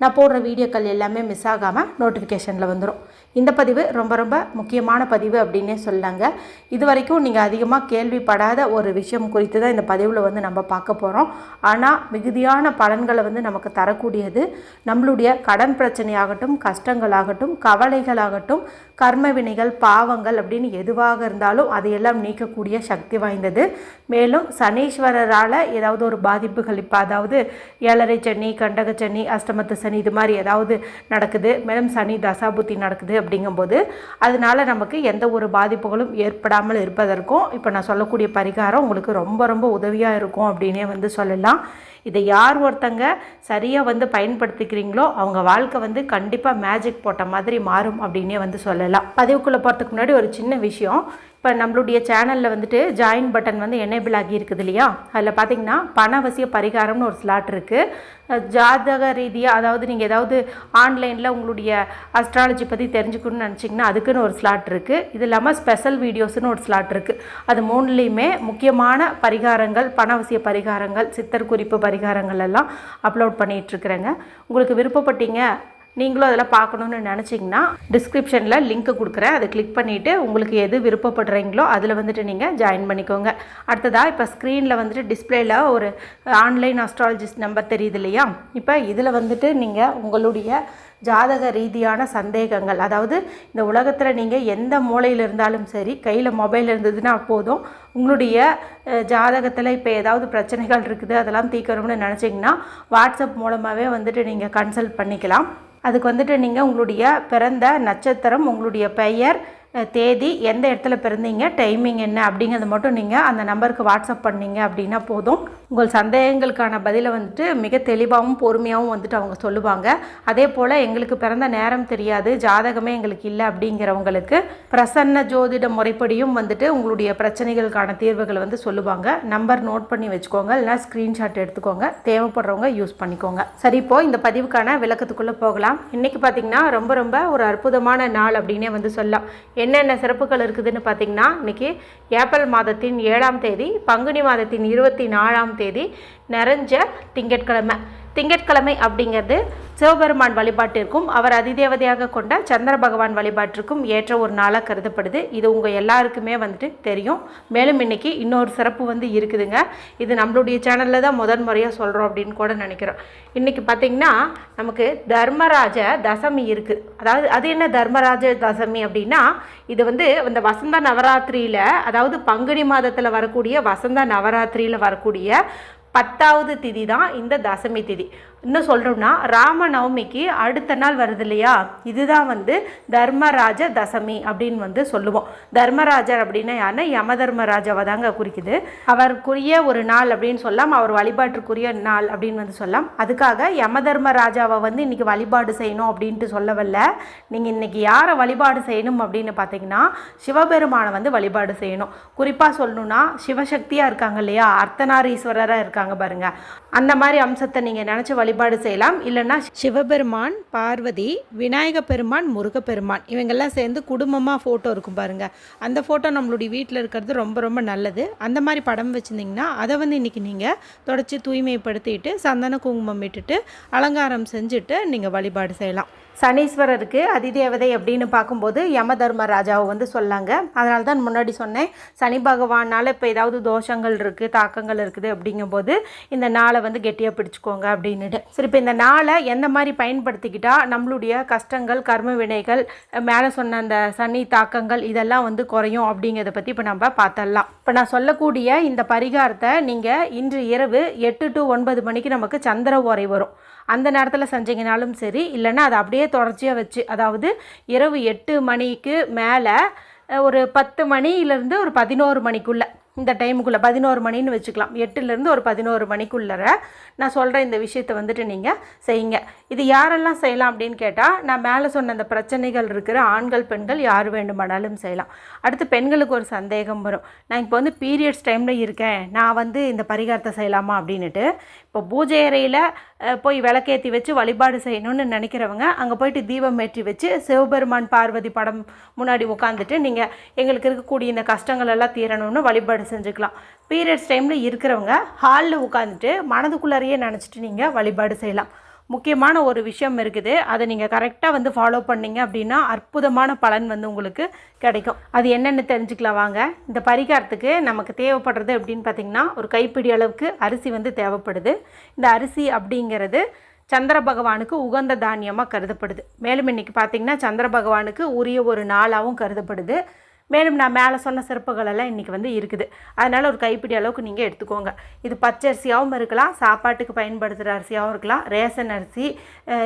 நான் போடுற வீடியோக்கள் எல்லாமே மிஸ் ஆகாமல் நோட்டிஃபிகேஷனில் வந்துடும் இந்த பதிவு ரொம்ப ரொம்ப முக்கியமான பதிவு அப்படின்னே சொல்லாங்க இது வரைக்கும் நீங்கள் அதிகமாக கேள்விப்படாத ஒரு விஷயம் குறித்து தான் இந்த பதிவில் வந்து நம்ம பார்க்க போகிறோம் ஆனால் மிகுதியான பலன்களை வந்து நமக்கு தரக்கூடியது நம்மளுடைய கடன் பிரச்சனையாகட்டும் கஷ்டங்களாகட்டும் கவலைகளாகட்டும் கர்ம வினைகள் பாவங்கள் அப்படின்னு எதுவாக இருந்தாலும் அதையெல்லாம் நீக்கக்கூடிய சக்தி வாய்ந்தது. மேலும் சனீஸ்வரரால் ஏதாவது ஒரு பாதிப்புகள் இப்போ அதாவது ஏழரை சனி கண்டக சனி அஷ்டமத்து சனி இது மாதிரி ஏதாவது நடக்குது மேலும் சனி தசாபுத்தி நடக்குது அப்படிங்கும்போது அதனால நமக்கு எந்த ஒரு பாதிப்புகளும் ஏற்படாமல் இருப்பதற்கும் இப்போ நான் சொல்லக்கூடிய பரிகாரம் உங்களுக்கு ரொம்ப ரொம்ப உதவியாக இருக்கும் அப்படின்னே வந்து சொல்லலாம். இதை யார் ஒருத்தங்க சரியாக வந்து பயன்படுத்திக்கிறீங்களோ அவங்க வாழ்க்கை வந்து கண்டிப்பாக மேஜிக் போட்ட மாதிரி மாறும் அப்படின்னே வந்து சொல்லலாம். பதிவுக்குள்ளே போகிறதுக்கு முன்னாடி ஒரு சின்ன விஷயம். இப்போ நம்மளுடைய சேனலில் வந்துட்டு ஜாயின் பட்டன் வந்து எனேபிள் ஆகி இருக்குது இல்லையா? அதில் பார்த்தீங்கன்னா பணவசிய பரிகாரம்னு ஒரு ஸ்லாட் இருக்குது ஜாதக ரீதியாக அதாவது நீங்கள் ஏதாவது ஆன்லைனில் உங்களுடைய அஸ்ட்ராலஜி பற்றி தெரிஞ்சுக்கணும்னு நினச்சிங்கன்னா அதுக்குன்னு ஒரு ஸ்லாட் இருக்குது இது இல்லாமல் ஸ்பெஷல் வீடியோஸ்னு ஒரு ஸ்லாட் இருக்குது அது மூணுலேயுமே முக்கியமான பரிகாரங்கள் பணவசிய பரிகாரங்கள் சித்தர் குறிப்பு பரிகாரங்கள் எல்லாம் அப்லோட் பண்ணிகிட்ருக்குறேங்க உங்களுக்கு விருப்பப்பட்டீங்க நீங்களும் அதில் பார்க்கணுன்னு நினச்சிங்கன்னா டிஸ்கிரிப்ஷனில் லிங்க் கொடுக்குறேன். அதை கிளிக் பண்ணிவிட்டு உங்களுக்கு எது விருப்பப்படுறீங்களோ அதில் வந்துட்டு நீங்கள் ஜாயின் பண்ணிக்கோங்க. அடுத்ததாக இப்போ ஸ்க்ரீனில் வந்துட்டு டிஸ்பிளேயில் ஒரு ஆன்லைன் அஸ்ட்ராலஜிஸ்ட் நம்பர் தெரியுது இல்லையா? இப்போ இதில் வந்துட்டு நீங்கள் உங்களுடைய ஜாதக ரீதியான சந்தேகங்கள் அதாவது இந்த உலகத்தில் நீங்கள் எந்த மூலையில் இருந்தாலும் சரி கையில் மொபைல் இருந்ததுன்னா போதும் உங்களுடைய ஜாதகத்தில் இப்போ ஏதாவது பிரச்சனைகள் இருக்குது அதெல்லாம் தீர்க்கணும்னு நினச்சிங்கன்னா வாட்ஸ்அப் மூலமாகவே வந்துட்டு நீங்கள் கன்சல்ட் பண்ணிக்கலாம். அதுக்கு வந்துட்டு நீங்கள் உங்களுடைய பிறந்த நட்சத்திரம் உங்களுடைய பெயர் தேதி எந்த இடத்துல பிறந்தீங்க டைமிங் என்ன அப்படிங்கிறத மட்டும் நீங்கள் அந்த நம்பருக்கு வாட்ஸ்அப் பண்ணீங்க அப்படின்னா போதும். உங்கள் சந்தேகங்களுக்கான பதிலை வந்துட்டு மிக தெளிவாகவும் பொறுமையாகவும் வந்துட்டு அவங்க சொல்லுவாங்க. அதே போல் எங்களுக்கு பிறந்த நேரம் தெரியாது ஜாதகமே எங்களுக்கு இல்லை அப்படிங்கிறவங்களுக்கு பிரசன்ன ஜோதிட முறைப்படியும் வந்துட்டு உங்களுடைய பிரச்சனைகளுக்கான தீர்வுகளை வந்து சொல்லுவாங்க. நம்பர் நோட் பண்ணி வச்சுக்கோங்க இல்லைனா ஸ்க்ரீன்ஷாட் எடுத்துக்கோங்க. தேவைப்படுறவங்க யூஸ் பண்ணிக்கோங்க. சரி இப்போ இந்த பதிவுக்கான விளக்கத்துக்குள்ளே போகலாம். இன்றைக்கி பார்த்தீங்கன்னா ரொம்ப ரொம்ப ஒரு அற்புதமான நாள் அப்படின்னே வந்து சொல்லலாம். என்னென்ன சிறப்புகள் இருக்குதுன்னு பார்த்தீங்கன்னா இன்றைக்கி ஏப்ரல் மாதத்தின் ஏழாம் தேதி பங்குனி மாதத்தின் இருபத்தி நாலாம் தேதி நிறைஞ்ச திங்கட்கிழமை. திங்கட்கிழமை அப்படிங்கிறது சிவபெருமான் வழிபாட்டிற்கும் அவர் அதிதேவதையாக கொண்ட சந்திர பகவான் வழிபாட்டிற்கும் ஏற்ற ஒரு நாளாக கருதப்படுது. இது உங்கள் எல்லாருக்குமே வந்துட்டு தெரியும். மேலும் இன்றைக்கி இன்னொரு சிறப்பு வந்து இருக்குதுங்க. இது நம்மளுடைய சேனலில் தான் முதன் முறையாக சொல்கிறோம் அப்படின்னு கூட நினைக்கிறோம். இன்றைக்கி பார்த்திங்கன்னா நமக்கு தர்மராஜ தசமி இருக்குது அதாவது அது என்ன தர்மராஜ தசமி அப்படின்னா இது வந்து இந்த வசந்த நவராத்திரியில் அதாவது பங்குனி மாதத்தில் வரக்கூடிய வசந்த நவராத்திரியில் வரக்கூடிய பத்தாவது திதி தான் இந்த தசமி திதி. இன்னும் சொல்கிறோம்னா ராம நவமிக்கு அடுத்த நாள் வருது இல்லையா? இதுதான் வந்து தர்மராஜ தசமி அப்படின்னு வந்து சொல்லுவோம். தர்மராஜர் அப்படின்னா யாருன்னா யம தர்மராஜாவை தாங்க குறிக்குது. அவருக்குரிய ஒரு நாள் அப்படின்னு சொல்லலாம் அவர் வழிபாட்டுக்குரிய நாள் அப்படின்னு வந்து சொல்லலாம் அதுக்காக யம தர்மராஜாவை வந்து இன்றைக்கி வழிபாடு செய்யணும் அப்படின்ட்டு சொல்லவில்ல. நீங்கள் இன்றைக்கி யாரை வழிபாடு செய்யணும் அப்படின்னு பார்த்தீங்கன்னா சிவபெருமானை வந்து வழிபாடு செய்யணும். குறிப்பாக சொல்லணும்னா சிவசக்தியாக இருக்காங்க இல்லையா? அர்த்தநாரீஸ்வரராக இருக்காங்க பாருங்கள் அந்த மாதிரி அம்சத்தை நீங்கள் நினச்சி வழிபாடு செய்யலாம். இல்லைன்னா சிவபெருமான் பார்வதி விநாயக பெருமான் முருகப்பெருமான் இவங்கெல்லாம் சேர்ந்து குடும்பமாக ஃபோட்டோ இருக்கும் பாருங்கள் அந்த ஃபோட்டோ நம்மளுடைய வீட்டில் இருக்கிறது ரொம்ப ரொம்ப நல்லது. அந்த மாதிரி படம் வச்சுருந்தீங்கன்னா அதை வந்து இன்றைக்கி நீங்கள் தொடச்சி தூய்மைப்படுத்திட்டு சந்தன குங்குமம் இட்டுட்டு அலங்காரம் செஞ்சுட்டு நீங்கள் வழிபாடு செய்யலாம். சனீஸ்வரருக்கு அதிதேவதை அப்படின்னு பார்க்கும்போது யம தர்மராஜாவை வந்து சொல்லாங்க. அதனால தான் முன்னாடி சொன்னேன் சனி பகவானால் இப்போ ஏதாவது தோஷங்கள் இருக்குது தாக்கங்கள் இருக்குது அப்படிங்கும்போது இந்த நாளை வந்து கெட்டியாக பிடிச்சிக்கோங்க அப்படின்னுட்டு. சரி இப்போ இந்த நாளை எந்த மாதிரி பயன்படுத்திக்கிட்டால் நம்மளுடைய கஷ்டங்கள் கர்ம வினைகள் மேலே சொன்ன அந்த சனி தாக்கங்கள் இதெல்லாம் வந்து குறையும் அப்படிங்கிறத பற்றி இப்போ நம்ம பார்த்தரலாம். இப்போ நான் சொல்லக்கூடிய இந்த பரிகாரத்தை நீங்கள் இன்று இரவு எட்டு டு ஒன்பது மணிக்கு நமக்கு சந்திர உரை வரும். அந்த நேரத்தில் செஞ்சீங்கனாலும் சரி இல்லைன்னா அதை அப்படியே தொடர்ச்சியாக வச்சு அதாவது இரவு எட்டு மணிக்கு மேலே ஒரு பத்து மணியிலேருந்து ஒரு பதினோரு மணிக்குள்ளே இந்த டைமுக்குள்ளே பதினோரு மணின்னு வச்சுக்கலாம். எட்டுலேருந்து ஒரு பதினோரு மணிக்குள்ளர நான் சொல்கிற இந்த விஷயத்தை வந்துட்டு நீங்கள் செய்யுங்க. இது யாரெல்லாம் செய்யலாம் அப்படின்னு கேட்டால் நான் மேலே சொன்ன அந்த பிரச்சனைகள் இருக்கிற ஆண்கள் பெண்கள் யார் வேண்டுமானாலும் செய்யலாம். அடுத்து பெண்களுக்கு ஒரு சந்தேகம் வரும். நான் இப்போ வந்து பீரியட்ஸ் டைமில் இருக்கேன். நான் வந்து இந்த பரிகாரத்தை செய்யலாமா அப்படின்னுட்டு இப்போ பூஜை அறையில் போய் விளக்கேற்றி வச்சு வழிபாடு செய்யணும்னு நினைக்கிறவங்க அங்கே போயிட்டு தீபம் ஏற்றி வச்சு சிவபெருமான் பார்வதி படம் முன்னாடி உட்காந்துட்டு நீங்கள் எங்களுக்கு இருக்கக்கூடிய இந்த கஷ்டங்கள் எல்லாம் தீரணும்னு வழிபாடு செஞ்சுக்கலாம். பீரியட்ஸ் டைமில் இருக்கிறவங்க ஹாலில் உட்காந்துட்டு மனதுக்குள்ளாரையே நினச்சிட்டு நீங்கள் வழிபாடு செய்யலாம். முக்கியமான ஒரு விஷயம் இருக்குது. அதை நீங்கள் கரெக்டாக வந்து ஃபாலோ பண்ணீங்க அப்படின்னா அற்புதமான பலன் வந்து உங்களுக்கு கிடைக்கும். அது என்னென்னு தெரிஞ்சுக்கலாம் வாங்க. இந்த பரிகாரத்துக்கு நமக்கு தேவைப்படுறது அப்படின்னு பார்த்தீங்கன்னா ஒரு கைப்பிடி அளவுக்கு அரிசி வந்து தேவைப்படுது. இந்த அரிசி அப்படிங்கிறது சந்திர பகவானுக்கு உகந்த தானியமாக கருதப்படுது. மேலும் இன்னைக்கு பார்த்தீங்கன்னா சந்திர பகவானுக்கு உரிய ஒரு நாளாகவும் கருதப்படுது. மேலும் நான் மேலே சொன்ன சிறப்புகள் எல்லாம் இன்றைக்கி வந்து இருக்குது. அதனால் ஒரு கைப்பிடி அளவுக்கு நீங்கள் எடுத்துக்கோங்க. இது பச்சை அரிசியாகவும் இருக்கலாம் சாப்பாட்டுக்கு பயன்படுத்துகிற அரிசியாகவும் இருக்கலாம் ரேஷன் அரிசி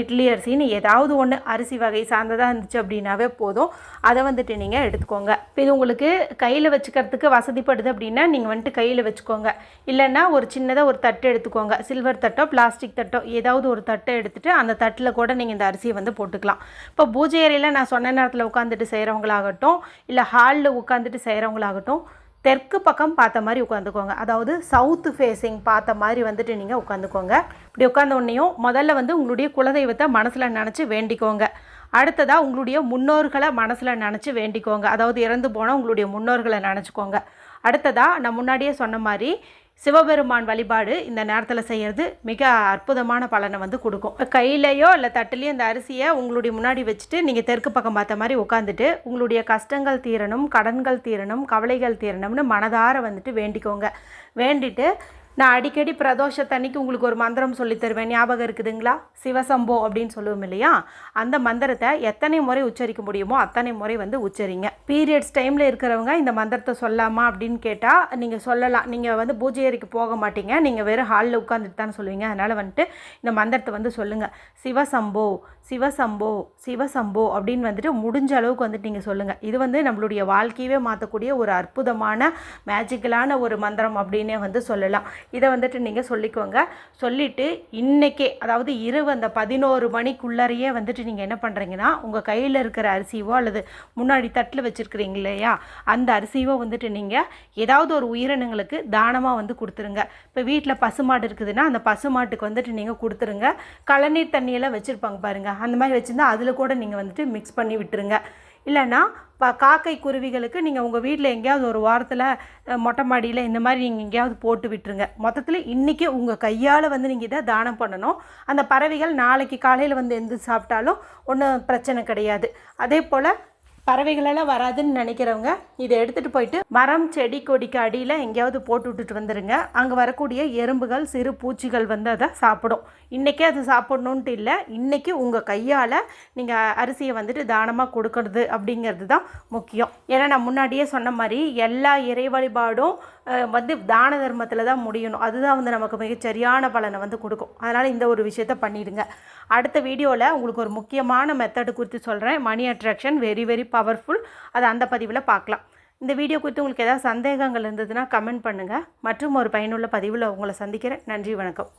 இட்லி அரிசின்னு ஏதாவது ஒன்று அரிசி வகை சார்ந்ததாக இருந்துச்சு அப்படின்னாவே போதும். அதை வந்துட்டு நீங்கள் எடுத்துக்கோங்க. இப்போ இது உங்களுக்கு கையில் வச்சுக்கிறதுக்கு வசதிப்படுது அப்படின்னா நீங்கள் வந்துட்டு கையில் வச்சுக்கோங்க. இல்லைன்னா ஒரு சின்னதாக ஒரு தட்டு எடுத்துக்கோங்க. சில்வர் தட்டோ பிளாஸ்டிக் தட்டோ ஏதாவது ஒரு தட்டை எடுத்துகிட்டு அந்த தட்டில் கூட நீங்கள் இந்த அரிசியை வந்து போட்டுக்கலாம். இப்போ பூஜை அறையில் நான் சொன்ன நேரத்தில் உட்காந்துட்டு செய்கிறவங்களாகட்டும் இல்லை ஹாலில் உட்காந்துட்டு செய்கிறவங்களாகட்டும் தெற்கு பக்கம் பார்த்த மாதிரி உட்காந்துக்கோங்க அதாவது சவுத்து ஃபேஸிங் பார்த்த மாதிரி வந்துட்டு நீங்கள் உட்காந்துக்கோங்க இப்படி உட்காந்த உடனேயும் முதல்ல வந்து உங்களுடைய குலதெய்வத்தை மனசில் நினச்சி வேண்டிக்கோங்க. அடுத்ததாக உங்களுடைய முன்னோர்களை மனசில் நினச்சி வேண்டிக்கோங்க. அதாவது இறந்து போனால் உங்களுடைய முன்னோர்களை நினச்சிக்கோங்க. அடுத்ததாக நான் முன்னாடியே சொன்ன மாதிரி சிவபெருமான் வழிபாடு இந்த நேரத்தில் செய்கிறது மிக அற்புதமான பலனை வந்து கொடுக்கும். கையிலையோ இல்லை தட்டுலேயோ இந்த அரிசியை உங்களுடைய முன்னாடி வச்சுட்டு நீங்கள் தெற்கு பக்கம் பார்த்த மாதிரி உட்காந்துட்டு உங்களுடைய கஷ்டங்கள் தீரணும் கடன்கள் தீரணும் கவலைகள் தீரணும்னு மனதார வந்துட்டு வேண்டிக்கோங்க. வேண்டிட்டு நான் அடிக்கடி பிரதோஷத்தன்னைக்கு உங்களுக்கு ஒரு மந்திரம் சொல்லித் தருவேன். ஞாபகம் இருக்குதுங்களா? சிவசம்போ அப்படின்னு சொல்லுவோம் இல்லையா? அந்த மந்திரத்தை எத்தனை முறை உச்சரிக்க முடியுமோ அத்தனை முறை வந்து உச்சரிங்க. பீரியட்ஸ் டைமில் இருக்கிறவங்க இந்த மந்திரத்தை சொல்லாமா அப்படின்னு கேட்டால் நீங்கள் சொல்லலாம். நீங்கள் வந்து பூஜை அறைக்கு போக மாட்டீங்க. நீங்கள் வெறும் ஹாலில் உட்காந்துட்டு தான் சொல்லுவீங்க. அதனால் வந்துட்டு இந்த மந்திரத்தை வந்து சொல்லுங்கள் சிவசம்போ சிவசம்போ சிவசம்போ அப்படின்னு வந்துட்டு முடிஞ்ச அளவுக்கு வந்துட்டு நீங்கள் சொல்லுங்கள் இது வந்து நம்மளுடைய வாழ்க்கையவே மாற்றக்கூடிய ஒரு அற்புதமான மேஜிக்கலான ஒரு மந்திரம் அப்படின்னே வந்து சொல்லலாம். இதை வந்துட்டு நீங்கள் சொல்லிக்கோங்க. சொல்லிவிட்டு இன்றைக்கே அதாவது இரவு அந்த பதினோரு மணிக்குள்ளறையே வந்துட்டு நீங்கள் என்ன பண்ணுறீங்கன்னா உங்கள் கையில் இருக்கிற அரிசியவோ அல்லது முன்னாடி தட்டில் வச்சுருக்கிறீங்க இல்லையா அந்த அரிசியவோ வந்துட்டு நீங்கள் ஏதாவது ஒரு உயிரினங்களுக்கு தானமாக வந்து கொடுத்துருங்க. இப்போ வீட்டில் பசுமாடு இருக்குதுன்னா அந்த பசுமாட்டுக்கு வந்துட்டு நீங்கள் கொடுத்துருங்க. கழநீர் தண்ணியெல்லாம் வச்சுருப்பாங்க பாருங்கள் அந்த மாதிரி வச்சுருந்தா அதில் கூட நீங்கள் வந்துட்டு மிக்ஸ் பண்ணி விட்டுருங்க. இல்லைன்னா ப காக்கை குருவிகளுக்கு நீங்கள் உங்கள் வீட்டில் எங்கேயாவது ஒரு வாரத்தில் மொட்டை மாடியில் இந்த மாதிரி நீங்கள் எங்கேயாவது போட்டு விட்டுருங்க. மொத்தத்தில் இன்றைக்கி உங்கள் கையால் வந்து நீங்கள் இதை தானம் பண்ணணும். அந்த பறவைகள் நாளைக்கு காலையில் வந்து எந்த சாப்பிட்டாலும் ஒன்றும் பிரச்சனை கிடையாது. அதே போல் பறவைகளெல்லாம் வராதுன்னு நினைக்கிறவங்க இதை எடுத்துகிட்டு போயிட்டு மரம் செடி கொடிக்கு அடியில் எங்கேயாவது போட்டு விட்டுட்டு வந்துடுங்க அங்கே வரக்கூடிய எறும்புகள் சிறு பூச்சிகள் வந்து அதை சாப்பிடும். இன்றைக்கே அது சாப்பிடணுன்ட்டு இல்லை இன்றைக்கி உங்கள் கையால் நீங்கள் அரிசியை வந்துட்டு தானமாக கொடுக்கறது அப்படிங்கிறது தான் முக்கியம். ஏன்னா நான் முன்னாடியே சொன்ன மாதிரி எல்லா இறை வழிபாடும் வந்து தான தர்மத்தில் தான் முடியணும். அதுதான் வந்து நமக்கு மிகச்சரியான பலனை வந்து கொடுக்கும். அதனால் இந்த ஒரு விஷயத்த பண்ணிடுங்க. அடுத்த வீடியோவில் உங்களுக்கு ஒரு முக்கியமான மெத்தடு குறித்து சொல்கிறேன் money attraction very very powerful அதை அந்த பதிவில் பார்க்கலாம். இந்த வீடியோ குறித்து உங்களுக்கு ஏதாவது சந்தேகங்கள் இருந்ததுன்னா கமெண்ட் பண்ணுங்கள் மற்றும் ஒரு பயனுள்ள பதிவில் உங்களை சந்திக்கிறேன். நன்றி வணக்கம்.